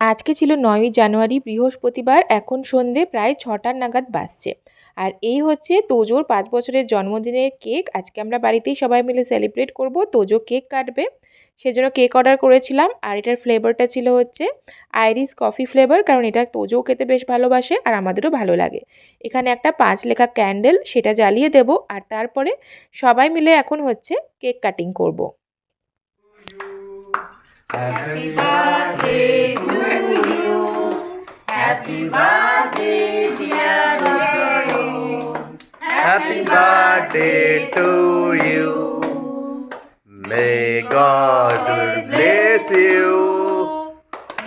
আজকে ছিল নয়ই জানুয়ারি, বৃহস্পতিবার, এখন সন্ধে প্রায় ছটার নাগাদ বাজছে। আর এই হচ্ছে তোজোর পাঁচ বছরের জন্মদিনের কেক। আজকে আমরা বাড়িতেই সবাই মিলে সেলিব্রেট করব। তোজো কেক কাটবে। সেজন্য কেক অর্ডার করেছিলাম। আর এটার ফ্লেভারটা ছিল হচ্ছে আইরিস কফি ফ্লেভার কারণ এটা তোজোও খেতে বেশ ভালোবাসে আর আমাদেরও ভালো লাগে। এখানে একটা পাঁচ লেখা ক্যান্ডেল সেটা জ্বালিয়ে দেব। আর তারপরে সবাই মিলে এখন হচ্ছে কেক কাটিং করব। Happy birthday. Happy birthday, dear Rojo. Happy birthday to you. May God bless you.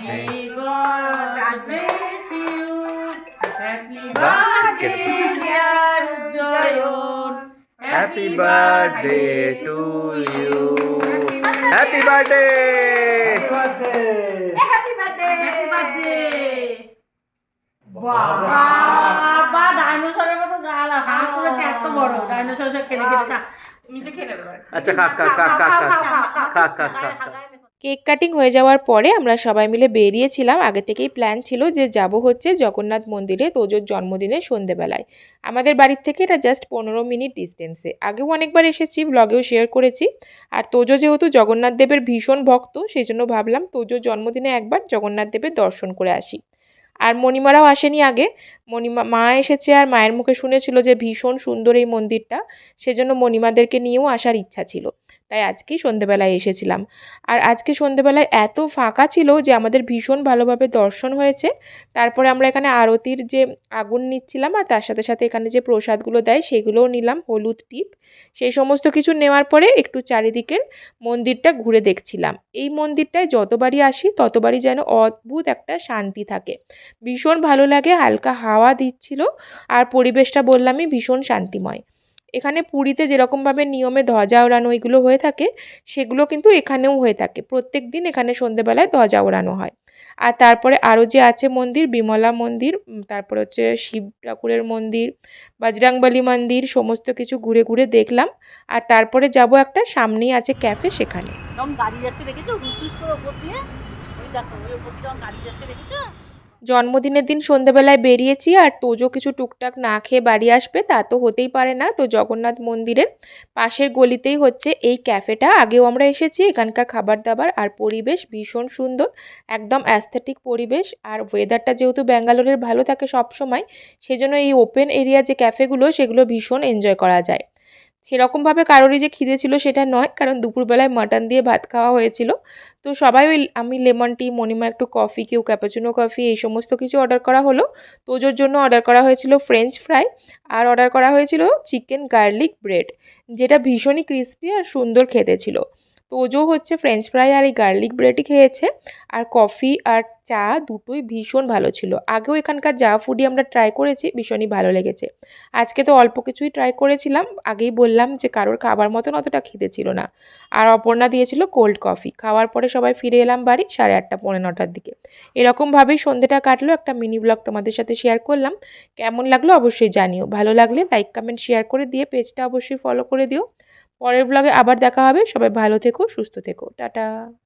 May God bless you. Happy birthday, birthday, dear Joyon. Happy birthday to you. Happy birthday. Happy cake cutting হয়ে যাওয়ার পরে আমরা সবাই মিলে বেরিয়েছিলাম। আগে থেকেই plan ছিল যে যাব হচ্ছে জগন্নাথ মন্দিরে তোজোর জন্মদিনে সন্ধেবেলায়। আমাদের বাড়ির থেকে এটা জাস্ট পনেরো মিনিট ডিস্টেন্সে আগেও অনেকবার এসেছি ব্লগেও শেয়ার করেছি। আর তোজো যেহেতু জগন্নাথ দেবের ভীষণ ভক্ত সেই জন্য ভাবলাম তোজোর জন্মদিনে একবার জগন্নাথ দেবের দর্শন করে আসি। আর মণিমারাও আসেনি আগে। মণিমা, মা এসেছে আর মায়ের মুখে শুনেছিল যে ভীষণ সুন্দর এই মন্দিরটা। সেজন্য মণিমাদেরকে নিয়েও আসার ইচ্ছা ছিল। তাই আজকেই সন্ধেবেলায় এসেছিলাম। আর আজকে সন্ধেবেলায় এত ফাঁকা ছিল যে আমাদের ভীষণ ভালোভাবে দর্শন হয়েছে। তারপরে আমরা এখানে আরতির যে আগুন নিচ্ছিলাম আর তার সাথে সাথে এখানে যে প্রসাদগুলো দেয় সেগুলোও নিলাম, হলুদ টিপ। সেই সমস্ত কিছু নেওয়ার পরে একটু চারিদিকের মন্দিরটা ঘুরে দেখছিলাম। এই মন্দিরটায় যতবারই আসি ততবারই যেন অদ্ভুত একটা শান্তি থাকে। ভীষণ ভালো লাগে, হালকা হাওয়া দিচ্ছিল আর পরিবেশটা বললামই ভীষণ শান্তিময়। এখানে পুরীতে যেরকমভাবে নিয়মে ধ্বজা ওড়ানো এগুলো হয়ে থাকে, সেগুলো কিন্তু এখানেও হয়ে থাকে। প্রত্যেক দিন এখানে সন্ধেবেলায় ধ্বজা ওড়ানো হয়। আর তারপরে আরও যে আছে মন্দির, বিমলা মন্দির তারপরে হচ্ছে শিব ঠাকুরের মন্দির, বজরাংবলী মন্দির, সমস্ত কিছু ঘুরে ঘুরে দেখলাম। আর তারপরে যাব একটা সামনেই আছে ক্যাফে সেখানে। গাড়ি যাচ্ছে, দেখেছ? দিয়ে? দেখো, ওই যাচ্ছে, দেখেছ? জন্মদিনের দিন সন্ধেবেলায় বেরিয়েছি আর তোজো কিছু টুকটাক না খেয়ে বাড়ি আসবে, তা তো হতেই পারে না। তো জগন্নাথ মন্দিরের পাশের গলিতেই হচ্ছে এই ক্যাফেটা। আগেও আমরা এসেছি, এখানকার খাবার দাবার আর পরিবেশ ভীষণ সুন্দর, একদম অ্যাস্থেটিক পরিবেশ। আর ওয়েদারটা যেহেতু ব্যাঙ্গালোরের ভালো থাকে সবসময়, সেজন্য এই ওপেন এরিয়া যে ক্যাফেগুলো, সেগুলো ভীষণ এনজয় করা যায়। সেরকমভাবে কারোরই যে খিদে ছিল সেটা নয়, কারণ দুপুরবেলায় মাটন দিয়ে ভাত খাওয়া হয়েছিল। তো সবাই ওই আমি লেমন টি মনিমা একটু কফি কেউ ক্যাপাচুনো কফি এই সমস্ত কিছু অর্ডার করা হলো। তোজোর জন্য অর্ডার করা হয়েছিল ফ্রেঞ্চ ফ্রাই আর অর্ডার করা হয়েছিল চিকেন গার্লিক ব্রেড যেটা ভীষণই ক্রিস্পি আর সুন্দর খেতে ছিল। তোজো হচ্ছে ফ্রেঞ্চ ফ্রাই আর এই গার্লিক ব্রেডই খেয়েছে। আর কফি আর চা দুটোই ভীষণ ভালো ছিল। আগেও এখানকার যা ফুডই আমরা ট্রাই করেছি, ভীষণই ভালো লেগেছে। আজকে তো অল্প কিছুই ট্রাই করেছিলাম, আগেই বললাম যে কারোর খাবার মতন অতটা খিদে ছিল না। আর অপর্ণা দিয়েছিল কোল্ড কফি খাওয়ার পরে সবাই ফিরে এলাম বাড়ি সাড়ে আটটা, পৌনে নটার দিকে। এরকমভাবেই সন্ধেটা কাটলো, একটা মিনি ব্লগ তোমাদের সাথে শেয়ার করলাম। কেমন লাগল অবশ্যই জানিও। ভালো লাগলে লাইক কমেন্ট শেয়ার করে দিয়ে পেজটা অবশ্যই ফলো করে দিও। পরের ব্লগে আবার দেখা হবে। সবাই ভালো থেকো সুস্থ থেকো। টাটা।